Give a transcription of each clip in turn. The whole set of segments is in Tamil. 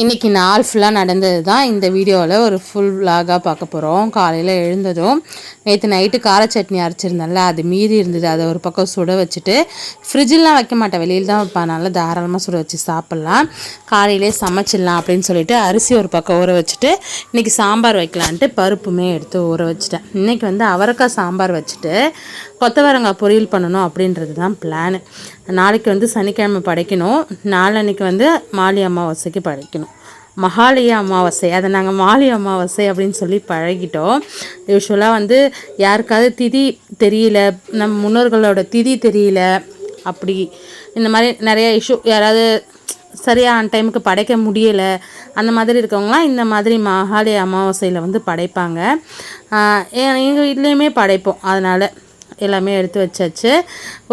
இன்றைக்கி நாள் ஃபுல்லாக நடந்தது தான் இந்த வீடியோவில் ஒரு ஃபுல் விலாகாக பார்க்க போகிறோம் காலையில் எழுந்ததும் நேற்று நைட்டு கார சட்னி அரைச்சிருந்தேன்ல அது மீறி இருந்தது. அதை ஒரு பக்கம் சுட வச்சுட்டு ஃப்ரிட்ஜிலாம் வைக்க மாட்டேன். வெளியில் தான் வைப்பேன். நல்லா தாராளமாக சுட வச்சு சாப்பிட்லாம். காலையிலே சமைச்சிடலாம் அப்படின்னு சொல்லிட்டு அரிசி ஒரு பக்கம் ஊற வச்சுட்டு இன்றைக்கி சாம்பார் வைக்கலான்ட்டு பருப்புமே எடுத்து ஊற வச்சுட்டேன். இன்றைக்கி வந்து அவரைக்காய் சாம்பார் வச்சுட்டு கொத்தவரங்காய் பொரியல் பண்ணணும் அப்படின்றது தான் பிளான் நாளைக்கு வந்து சனிக்கிழமை படைக்கணும். நாளன்னைக்கு வந்து மாலி அமாவாசைக்கு படைக்கணும். மகாலய அமாவாசை அதை நாங்கள் மாலி அமாவாசை அப்படின்னு சொல்லி பழகிட்டோம். யூஸ்வலாக வந்து யாருக்காவது திதி தெரியல நம் முன்னோர்களோட திதி தெரியல அப்படி இந்த மாதிரி நிறைய இஷ்யூ யாராவது சரியான டைமுக்கு படைக்க முடியலை அந்த மாதிரி இருக்கவங்களாம் இந்த மாதிரி மகாலய அமாவாசையில் வந்து படைப்பாங்க. எங்கள் வீட்லேயுமே படைப்போம் அதனால். எல்லாமே எடுத்து வச்சாச்சு.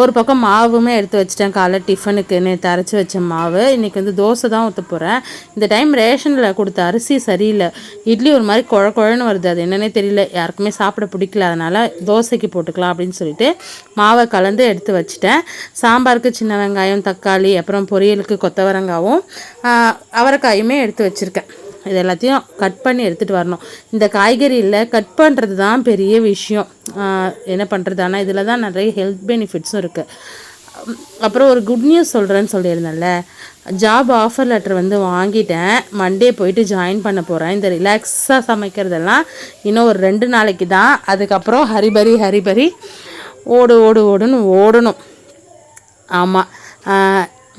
ஒரு பக்கம் மாவுமே எடுத்து வச்சிட்டேன் காலைல டிஃபனுக்கு நேற்று அரைச்சி வச்ச மாவு. இன்றைக்கி வந்து தோசை தான் ஊற்ற போகிறேன் இந்த டைம் ரேஷனில் கொடுத்த அரிசி சரியில்லை. இட்லி ஒரு மாதிரி குழ குழன்னு வருது. அது என்னன்னே தெரியல. யாருக்குமே சாப்பிட பிடிக்கல. அதனால் தோசைக்கு போட்டுக்கலாம் அப்படின்னு சொல்லிட்டு மாவை கலந்து எடுத்து வச்சுட்டேன். சாம்பாருக்கு சின்ன வெங்காயம் தக்காளி அப்புறம் பொரியலுக்கு கொத்தவரங்காவும் அவரைக்காயுமே எடுத்து வச்சுருக்கேன். இது எல்லாத்தையும் கட் பண்ணி எடுத்துகிட்டு வரணும். இந்த காய்கறியில் கட் பண்ணுறது தான் பெரிய விஷயம். என்ன பண்ணுறது ஆனால் இதில் தான் நிறைய ஹெல்த் பெனிஃபிட்ஸும் இருக்குது அப்புறம் ஒரு குட் நியூஸ் சொல்கிறேன்னு சொல்லியிருந்தேன்ல. ஜாப் ஆஃபர் லெட்டர் வந்து வாங்கிட்டேன். மண்டே போயிட்டு ஜாயின் பண்ண போகிறேன் இந்த ரிலாக்ஸாக சமைக்கிறதெல்லாம் இன்னும் ஒரு ரெண்டு நாளைக்கு தான். அதுக்கப்புறம் ஹரிபரி ஹரிபரி ஓடு ஓடு ஓடுன்னு ஓடணும். ஆமாம்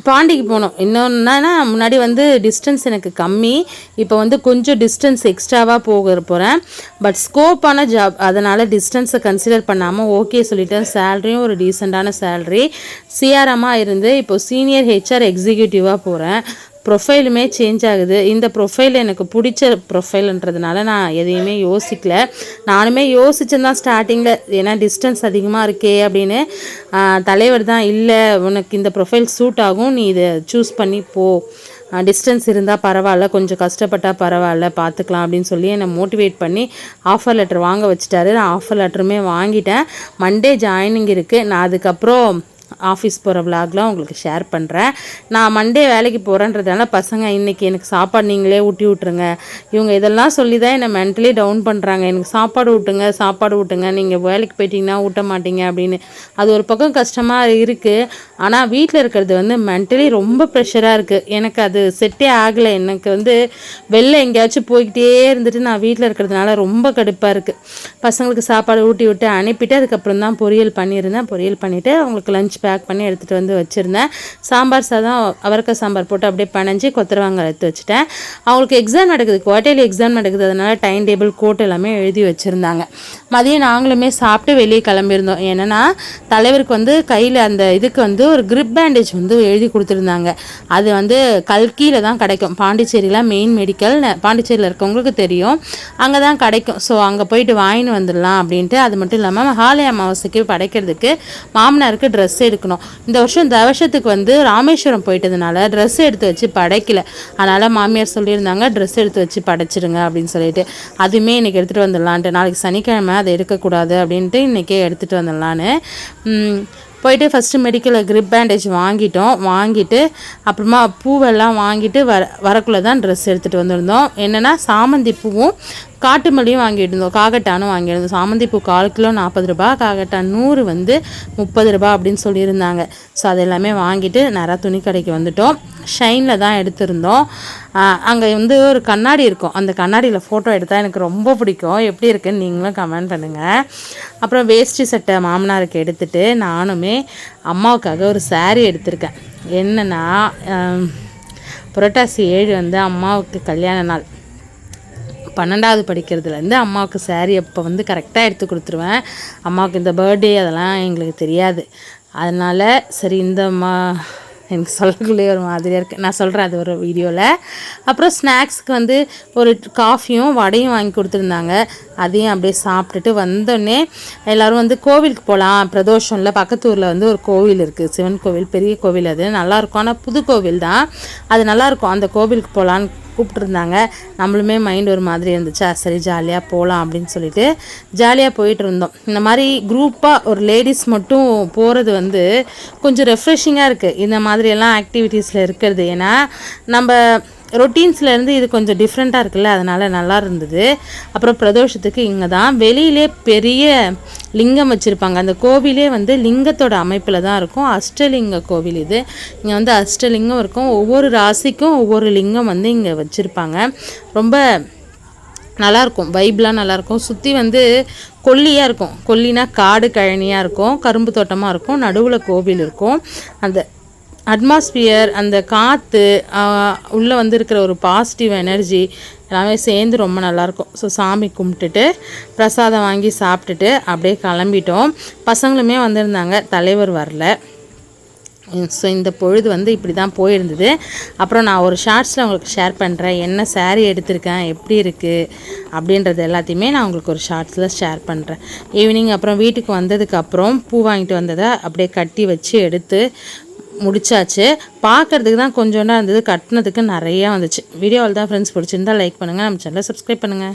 பாண்டிக்கு போனோம். இன்னொன்னா முன்னாடி வந்து டிஸ்டன்ஸ் எனக்கு கம்மி. இப்போ வந்து கொஞ்சம் டிஸ்டன்ஸ் எக்ஸ்ட்ராவாக போக போகிறேன் பட் ஸ்கோப்பான ஜாப் அதனால் டிஸ்டன்ஸை கன்சிடர் பண்ணாமல் ஓகே சொல்லிட்டேன். சேல்ரியும் ஒரு டீசெண்டான சேல்ரி சிஆர்எம்மாக இருந்து இப்போ சீனியர் ஹெச்ஆர் எக்ஸிக்யூட்டிவாக போகிறேன் ப்ரொஃபைலுமே சேஞ்ச் ஆகுது. இந்த ப்ரொஃபைல் எனக்கு பிடிச்ச ப்ரொஃபைல்ன்றதுனால நான் எதையுமே யோசிக்கல. நானுமே யோசிச்சேன் தான் ஸ்டார்டிங்கில் ஏன்னா டிஸ்டன்ஸ் அதிகமாக இருக்கே அப்படின்னு. தலைவர் தான் இல்லை உனக்கு இந்த ப்ரொஃபைல் சூட் ஆகும். நீ இதை சூஸ் பண்ணி போ. டிஸ்டன்ஸ் இருந்தால் பரவாயில்ல. கொஞ்சம் கஷ்டப்பட்டால் பரவாயில்ல. பார்த்துக்கலாம் அப்படின்னு சொல்லி என்னை மோட்டிவேட் பண்ணி ஆஃபர் லெட்டர் வாங்க வச்சுட்டாரு. நான் ஆஃபர் லெட்டருமே வாங்கிட்டேன். மண்டே ஜாயினிங் இருக்குது நான் அதுக்கப்புறம் ஆஃபீஸ் போகிற விலாக்லாம் உங்களுக்கு ஷேர் பண்ணுறேன் நான் மண்டே வேலைக்கு போகிறேன்றதுனால பசங்க இன்றைக்கி எனக்கு சாப்பாடு நீங்களே ஊட்டி விட்ருங்க இவங்க இதெல்லாம் சொல்லி தான் என்னை மென்டலி டவுன் பண்ணுறாங்க எனக்கு சாப்பாடு ஊட்டுங்க சாப்பாடு ஊட்டுங்க. நீங்கள் வேலைக்கு போயிட்டீங்கன்னா ஊட்ட மாட்டீங்க அப்படின்னு. அது ஒரு பக்கம் கஷ்டமாக இருக்குது ஆனால் வீட்டில் இருக்கிறது வந்து மென்டலி ரொம்ப ப்ரெஷராக இருக்குது எனக்கு அது செட்டே ஆகலை. எனக்கு வந்து வெளில எங்கேயாச்சும் போய்கிட்டே இருந்துட்டு நான் வீட்டில் இருக்கிறதுனால ரொம்ப கடுப்பாக இருக்குது பசங்களுக்கு சாப்பாடு ஊட்டி விட்டு அனுப்பிட்டு அதுக்கப்புறம் தான் பொரியல் பண்ணியிருந்தேன். பொரியல் பண்ணிவிட்டு அவங்களுக்கு லஞ்ச் பேக் பண்ணி எடுத்துகிட்டு வந்து வச்சுருந்தேன். சாம்பார் சாதம் அவரக்காய் சாம்பார் போட்டு அப்படியே பணஞ்சு கொத்தரவாங்க எடுத்து வச்சுட்டேன். அவங்களுக்கு எக்ஸாம் நடக்குது. குவார்டர்லி எக்ஸாம் நடக்குது. அதனால் டைம் டேபிள் கோட் எல்லாமே எழுதி வச்சுருந்தாங்க. மதியம் நாங்களுமே சாப்பிட்டு வெளியே கிளம்பியிருந்தோம். ஏன்னா தலைவருக்கு வந்து கையில் அந்த இதுக்கு வந்து ஒரு கிரிப் பேண்டேஜ் வந்து எழுதி கொடுத்துருந்தாங்க. அது வந்து கல்கியில் தான் கிடைக்கும். பாண்டிச்சேரியில் மெயின் மெடிக்கல் பாண்டிச்சேரியில் இருக்கவங்களுக்கு தெரியும். அங்கே தான் கிடைக்கும். ஸோ அங்கே போயிட்டு வாங்கின்னு வந்துடலாம் அப்படின்ட்டு. அது மட்டும் இல்லாமல் ஹாலய அமாவாசைக்கு படைக்கிறதுக்கு மாமனாருக்கு ட்ரெஸ் எடுக்கணும். இந்த வருஷம் இந்த வருஷத்துக்கு வந்து ராமேஸ்வரம் போயிட்டதுனால ட்ரெஸ் எடுத்து வச்சு படைக்கல. அதனால் மாமியார் சொல்லியிருந்தாங்க ட்ரெஸ் எடுத்து வச்சு படைச்சிருங்க அப்படின்னு சொல்லிட்டு. அதுவுமே இன்றைக்கி எடுத்துகிட்டு வந்துடலான்ட்டு. நாளைக்கு சனிக்கிழமை அதை எடுக்கக்கூடாது அப்படின்ட்டு இன்றைக்கே எடுத்துகிட்டு வந்துடலான்னு. போயிட்டு ஃபஸ்ட்டு மெடிக்கலில் க்ரிப் பேண்டேஜ் வாங்கிட்டோம். வாங்கிட்டு அப்புறமா பூவெல்லாம் வாங்கிட்டு வர வரக்குள்ளே தான் ட்ரெஸ் எடுத்துகிட்டு வந்திருந்தோம். என்னென்னா சாமந்தி பூவும் காட்டு மல்லியும் வாங்கிட்டு இருந்தோம். காகட்டானும் வாங்கியிருந்தோம் சாமந்தி பூ கால் கிலோ நாற்பது ரூபா காகட்டான் நூறு வந்து முப்பது ரூபா அப்படின்னு சொல்லியிருந்தாங்க. ஸோ அது எல்லாமே வாங்கிட்டு நிறையா துணி கடைக்கு வந்துட்டோம். ஷைனில் தான் எடுத்திருந்தோம். அங்கே வந்து ஒரு கண்ணாடி இருக்கும். அந்த கண்ணாடியில் ஃபோட்டோ எடுத்தால் எனக்கு ரொம்ப பிடிக்கும். எப்படி இருக்குன்னு நீங்களும் கமெண்ட் பண்ணுங்கள் அப்புறம் வேஷ்டி சட்டை மாமனாருக்கு எடுத்துகிட்டு நானுமே அம்மாவுக்காக ஒரு சாரீ எடுத்திருக்கேன். என்னென்னா புரட்டாசி ஏழு வந்து அம்மாவுக்கு கல்யாண நாள். பன்னெண்டாவது படிக்கிறதுலேருந்து அம்மாவுக்கு சாரீ அப்போ வந்து கரெக்டாக எடுத்து கொடுத்துருவேன். அம்மாவுக்கு இந்த பர்த்டே அதெல்லாம் எங்களுக்கு தெரியாது. அதனால் சரி இந்த மா எனக்கு சொல்லக்குள்ளே ஒரு மாதிரியாக இருக்குது நான் சொல்கிறேன் அது ஒரு வீடியோவில் அப்புறம் ஸ்நாக்ஸ்க்கு வந்து ஒரு காஃபியும் வடையும் வாங்கி கொடுத்துருந்தாங்க. அதையும் அப்படியே சாப்பிட்டுட்டு வந்தோடனே எல்லோரும் வந்து கோவிலுக்கு போகலாம். பிரதோஷமில் பக்கத்து ஊரில் வந்து ஒரு கோவில் இருக்குது சிவன் கோவில் பெரிய கோவில் அது. நல்லாயிருக்கும் ஆனால் புது கோவில் தான். அது நல்லாயிருக்கும் அந்த கோவிலுக்கு போகலான்னு கூப்பிட்ருந்தாங்க நம்மளுமே மைண்ட் ஒரு மாதிரி இருந்துச்சா? சரி ஜாலியாக போகலாம் அப்படின்னு சொல்லிட்டு ஜாலியாக போயிட்டு இருந்தோம் இந்த மாதிரி குரூப்பாக ஒரு லேடிஸ் மட்டும் போகிறது வந்து கொஞ்சம் ரெஃப்ரெஷிங்காக இருக்குது இந்த மாதிரியெல்லாம் ஆக்டிவிட்டீஸில் இருக்கிறது. ஏன்னா நம்ம ரொட்டீன்ஸ்லேருந்து இது கொஞ்சம் டிஃப்ரெண்ட்டாக இருக்குல்ல அதனால் நல்லா இருந்தது. அப்புறம் பிரதோஷத்துக்கு இங்கே தான் வெளியிலே பெரிய லிங்கம் வச்சுருப்பாங்க. அந்த கோவிலே வந்து லிங்கத்தோட அமைப்பில் தான் இருக்கும். அஷ்டலிங்க கோவில் இது. இங்கே வந்து அஷ்டலிங்கம் இருக்கும். ஒவ்வொரு ராசிக்கும் ஒவ்வொரு லிங்கம் வந்து இங்கே வச்சுருப்பாங்க. ரொம்ப நல்லாயிருக்கும் வைப்லாம் நல்லாயிருக்கும் சுற்றி வந்து கொல்லியாக இருக்கும். கொல்லினா காடு கழனியாக இருக்கும். கரும்பு தோட்டமாக இருக்கும். நடுவில் கோவில் இருக்கும். அந்த அட்மாஸ்பியர் அந்த காற்று உள்ளே வந்து இருக்கிற ஒரு பாசிட்டிவ் எனர்ஜி எல்லாமே சேர்ந்து ரொம்ப நல்லாயிருக்கும் ஸோ சாமி கும்பிட்டுட்டு பிரசாதம் வாங்கி சாப்பிட்டுட்டு அப்படியே கிளம்பிட்டோம். பசங்களுமே வந்திருந்தாங்க தலைவர் வரல. ஸோ இந்த பொழுது வந்து இப்படி தான் போயிருந்தது. அப்புறம் நான் ஒரு ஷார்ட்ஸில் உங்களுக்கு ஷேர் பண்ணுறேன் என்ன சேரீ எடுத்திருக்கேன் எப்படி இருக்குது அப்படின்றது எல்லாத்தையுமே நான் உங்களுக்கு ஒரு ஷார்ட்ஸில் ஷேர் பண்ணுறேன் ஈவினிங் அப்புறம் வீட்டுக்கு வந்ததுக்கப்புறம் பூ வாங்கிட்டு வந்ததை அப்படியே கட்டி வச்சு எடுத்து முடிச்சாச்சு. பார்க்கறதுக்கு தான் கொஞ்சோண்டா இருந்தது. கட்டினதுக்கு நிறையா வந்துச்சு. வீடியோவில் தான் ஃப்ரெண்ட்ஸ் பிடிச்சிருந்தா லைக் பண்ணுங்கள் நம்ம சேனலை சப்ஸ்கிரைப் பண்ணுங்கள்